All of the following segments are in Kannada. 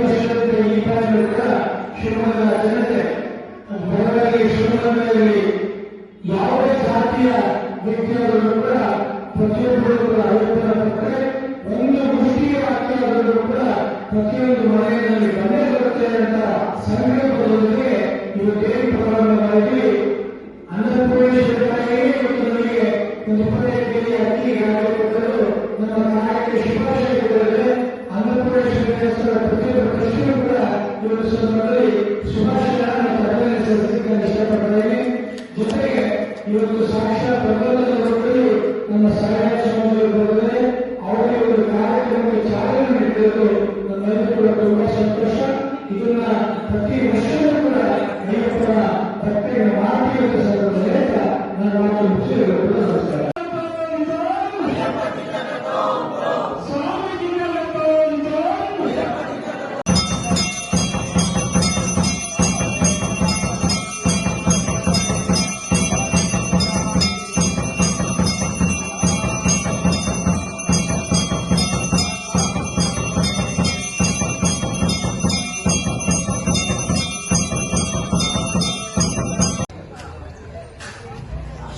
ವರ್ಷದ ಈ ಬಾರಿಯೂ ಕೂಡ ಶಿವಮೊಗ್ಗ ಜನತೆ ಯಾವುದೇ ಜಾತಿಯ ವ್ಯಕ್ತಿಯಾದರೂ ಕೂಡ ಪ್ರತಿಯೊಬ್ಬರು ಕೂಡ ಒಂದು ಮುಷ್ಟಿಗೆ ಹಾಕಿಯಾದರೂ ಕೂಡ ಪ್ರತಿಯೊಂದು ಮನೆಯಲ್ಲಿ ಬಂದೇ ಬರುತ್ತೆ ಅಂತ ಸಂಕಲ್ಪದೊಂದಿಗೆ ಇವತ್ತೇನು ಪ್ರಾರಂಭವಾಗಿ ಅನ್ನಪೂರ್ಣೇಶ್ವರರಿಗೆ ಮತ್ತು ಒಂದು ಅತಿ ಕೊಟ್ಟರು ನಮ್ಮ ಇವತ್ತು ಸಂದರ್ಭದಲ್ಲಿ ಶುಭಾಶಯ ಪ್ರತಿ ಅಂತ ಸಂದರ್ಭದಲ್ಲಿ ನನ್ನ ಮಾತು ಮುಗಿಸಿರುವುದು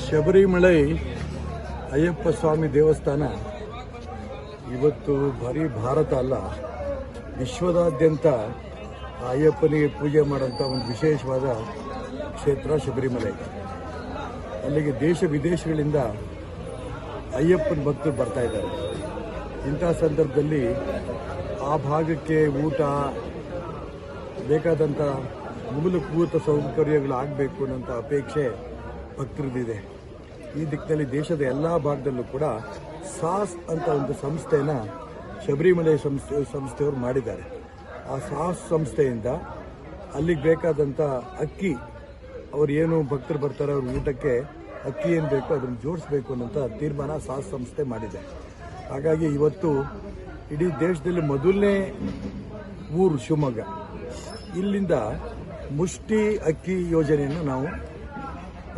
ಶಬರಿಮಲೆ ಅಯ್ಯಪ್ಪ ಸ್ವಾಮಿ ದೇವಸ್ಥಾನ ಇವತ್ತು ಬರೀ ಭಾರತ ಅಲ್ಲ, ವಿಶ್ವದಾದ್ಯಂತ ಅಯ್ಯಪ್ಪನಿಗೆ ಪೂಜೆ ಮಾಡೋಂಥ ಒಂದು ವಿಶೇಷವಾದ ಕ್ಷೇತ್ರ ಶಬರಿಮಲೆ. ಅಲ್ಲಿಗೆ ದೇಶ ವಿದೇಶಗಳಿಂದ ಅಯ್ಯಪ್ಪನ ಭಕ್ತರು ಬರ್ತಾ ಇದ್ದಾರೆ. ಇಂಥ ಸಂದರ್ಭದಲ್ಲಿ ಆ ಭಾಗಕ್ಕೆ ಊಟ ಬೇಕಾದಂಥ ಮೂಲಭೂತ ಸೌಕರ್ಯಗಳು ಆಗಬೇಕು ಅನ್ನೋಂಥ ಅಪೇಕ್ಷೆ ಭಕ್ತರದಿದೆ ಈ ದಿಕ್ಕಿನಲ್ಲಿ ದೇಶದ ಎಲ್ಲ ಭಾಗದಲ್ಲೂ ಕೂಡ ಸಾಸ್ ಅಂತ ಒಂದು ಸಂಸ್ಥೆನ ಶಬರಿಮಲೆ ಸಂಸ್ಥೆ, ಸಂಸ್ಥೆಯವರು ಮಾಡಿದ್ದಾರೆ. ಆ ಸಾಸ್ ಸಂಸ್ಥೆಯಿಂದ ಅಲ್ಲಿಗೆ ಬೇಕಾದಂಥ ಅಕ್ಕಿ, ಅವ್ರು ಏನು ಭಕ್ತರು ಬರ್ತಾರೆ, ಅವ್ರ ಊಟಕ್ಕೆ ಅಕ್ಕಿ ಏನು ಬೇಕೋ ಅದನ್ನು ಜೋಡಿಸ್ಬೇಕು ಅನ್ನೋಂಥ ತೀರ್ಮಾನ ಸಾಸ್ ಸಂಸ್ಥೆ ಮಾಡಿದೆ. ಹಾಗಾಗಿ ಇವತ್ತು ಇಡೀ ದೇಶದಲ್ಲಿ ಮೊದಲನೇ ಊರು ಶಿವಮೊಗ್ಗ. ಇಲ್ಲಿಂದ ಮುಷ್ಟಿ ಅಕ್ಕಿ ಯೋಜನೆಯನ್ನು ನಾವು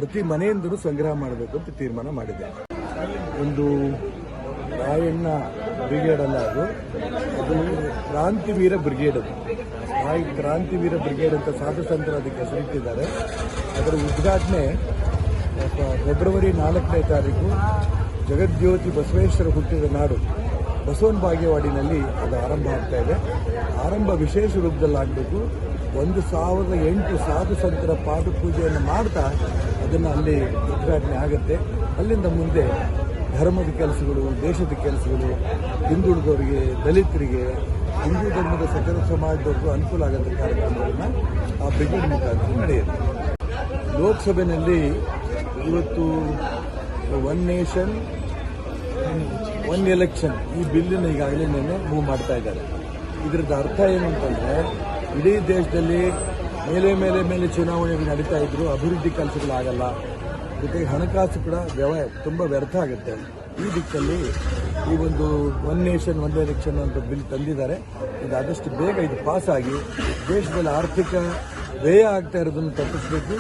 ಪ್ರತಿ ಮನೆಯಿಂದಲೂ ಸಂಗ್ರಹ ಮಾಡಬೇಕು ಅಂತ ತೀರ್ಮಾನ ಮಾಡಿದೆ. ಒಂದು ರಾಯಣ್ಣ ಬ್ರಿಗೇಡ್ ಅಲ್ಲ ಅದು. ಅದು ಕ್ರಾಂತಿವೀರ ಬ್ರಿಗೇಡ್ ಅದು. ರಾಯ್ ಕ್ರಾಂತಿವೀರ ಬ್ರಿಗೇಡ್ ಅಂತ ಸಾಧು ಅದಕ್ಕೆ ಹೆಸರಿಟ್ಟಿದ್ದಾರೆ. ಅದರ ಉದ್ಘಾಟನೆ ಫೆಬ್ರವರಿ ನಾಲ್ಕನೇ ತಾರೀಕು ಜಗಜ್ಯೋತಿ ಬಸವೇಶ್ವರ ಹುಟ್ಟಿದ ನಾಡು ಬಸವನ ಬಾಗೇವಾಡಿನಲ್ಲಿ ಅದು ಆರಂಭ ಆಗ್ತಾ ಇದೆ. ಆರಂಭ ವಿಶೇಷ ರೂಪದಲ್ಲಿ ಆಗಬೇಕು ಒಂದು ಸಾವಿರದ ಎಂಟು ಸಾಧು ಸಂತರ ಪಾದ ಪೂಜೆಯನ್ನು ಮಾಡ್ತಾ ಅದನ್ನು ಅಲ್ಲಿ ಉದ್ಘಾಟನೆ ಆಗುತ್ತೆ. ಅಲ್ಲಿಂದ ಮುಂದೆ ಧರ್ಮದ ಕೆಲಸಗಳು, ದೇಶದ ಕೆಲಸಗಳು ಹಿಂದುಳಿದವರಿಗೆ ದಲಿತರಿಗೆ, ಹಿಂದೂ ಧರ್ಮದ ಸಕಲ ಸಮಾಜದವ್ರಿಗೂ ಅನುಕೂಲ ಆಗಂತ ಕಾರ್ಯಕ್ರಮಗಳನ್ನು ಆ ಬ್ರಿಗೇಡ್ ಮುಖಾಂತರ ನಡೆಯುತ್ತೆ. ಲೋಕಸಭೆಯಲ್ಲಿ ಇವತ್ತು ಒನ್ ನೇಷನ್ ಒನ್ ಎಲೆಕ್ಷನ್ ಈ ಬಿಲ್ಲನ್ನು ಈಗಾಗಲೇ ಮೂವ್ ಮಾಡ್ತಾ ಇದ್ದಾರೆ. ಇದರದ ಅರ್ಥ ಏನು ಅಂತಂದರೆ, ಇಡೀ ದೇಶದಲ್ಲಿ ಮೇಲೆ ಮೇಲೆ ಮೇಲೆ ಚುನಾವಣೆಗಳು ನಡೀತಾ ಇದ್ರು, ಅಭಿವೃದ್ಧಿ ಕೆಲಸಗಳಾಗಲ್ಲ ಜೊತೆಗೆ ಹಣಕಾಸು ಕೂಡ ವ್ಯವ, ತುಂಬ ವ್ಯರ್ಥ ಆಗುತ್ತೆ. ಈ ದಿಕ್ಕಲ್ಲಿ ಈ ಒಂದು ಒನ್ ನೇಷನ್ ಒನ್ ಎಲೆಕ್ಷನ್ ಅಂತ ಬಿಲ್ ತಂದಿದ್ದಾರೆ. ಇದು ಆದಷ್ಟು ಬೇಗ ಇದು ಪಾಸ್ ಆಗಿ ದೇಶದಲ್ಲಿ ಆರ್ಥಿಕ ವ್ಯಯ ಆಗ್ತಾ ಇರೋದನ್ನು ತಪ್ಪಿಸಬೇಕು,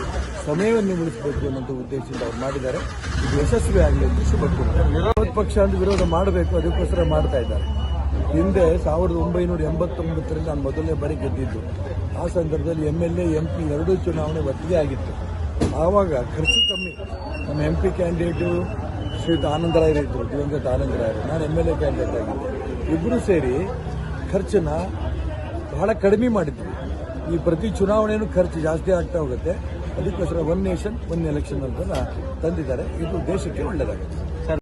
ಸಮಯವನ್ನು ಉಳಿಸಬೇಕು ಅನ್ನೋ ಉದ್ದೇಶದಿಂದ ಅವ್ರು ಮಾಡಿದ್ದಾರೆ. ಇದು ಯಶಸ್ವಿ ಆಗಲಿ ಅಂತ ಶುಭ ವಿರೋಧ ಪಕ್ಷ ಅಂತ ವಿರೋಧ ಮಾಡಬೇಕು, ಅದಕ್ಕೋಸ್ಕರ ಮಾಡ್ತಾ ಇದ್ದಾರೆ. ಹಿಂದೆ ಸಾವಿರದ ಒಂಬೈನೂರ ಎಂಬತ್ತೊಂಬತ್ತರಲ್ಲಿ ನಾನು ಮೊದಲನೇ ಬಾರಿ ಗೆದ್ದಿದ್ದು. ಆ ಸಂದರ್ಭದಲ್ಲಿ M L A M P ಎರಡೂ ಚುನಾವಣೆ ಒಟ್ಟಿಗೆ ಆಗಿತ್ತು. ಆವಾಗ ಖರ್ಚು ಕಮ್ಮಿ. ನಮ್ಮ ಎಂ ಪಿ ಕ್ಯಾಂಡಿಡೇಟು ಶ್ರೀಯುತ ಆನಂದರಾಯರಿದ್ದರು ದಿವಂಗತ ಆನಂದರಾಯರು ನಾನು ಎಂ ಎಲ್ ಎ ಕ್ಯಾಂಡಿಡೇಟ್ ಆಗಿದ್ದೆ. ಇಬ್ಬರು ಸೇರಿ ಖರ್ಚನ್ನ ಬಹಳ ಕಡಿಮೆ ಮಾಡಿದ್ವಿ. ಈ ಪ್ರತಿ ಚುನಾವಣೆಯೂ ಖರ್ಚು ಜಾಸ್ತಿ ಆಗ್ತಾ ಹೋಗುತ್ತೆ. ಅದಕ್ಕೋಸ್ಕರ ಒನ್ ನೇಷನ್ ಒನ್ ಎಲೆಕ್ಷನ್ ಅಂತ ತಂದಿದ್ದಾರೆ. ಇದು ದೇಶಕ್ಕೆ ಒಳ್ಳೆಯದಾಗುತ್ತೆ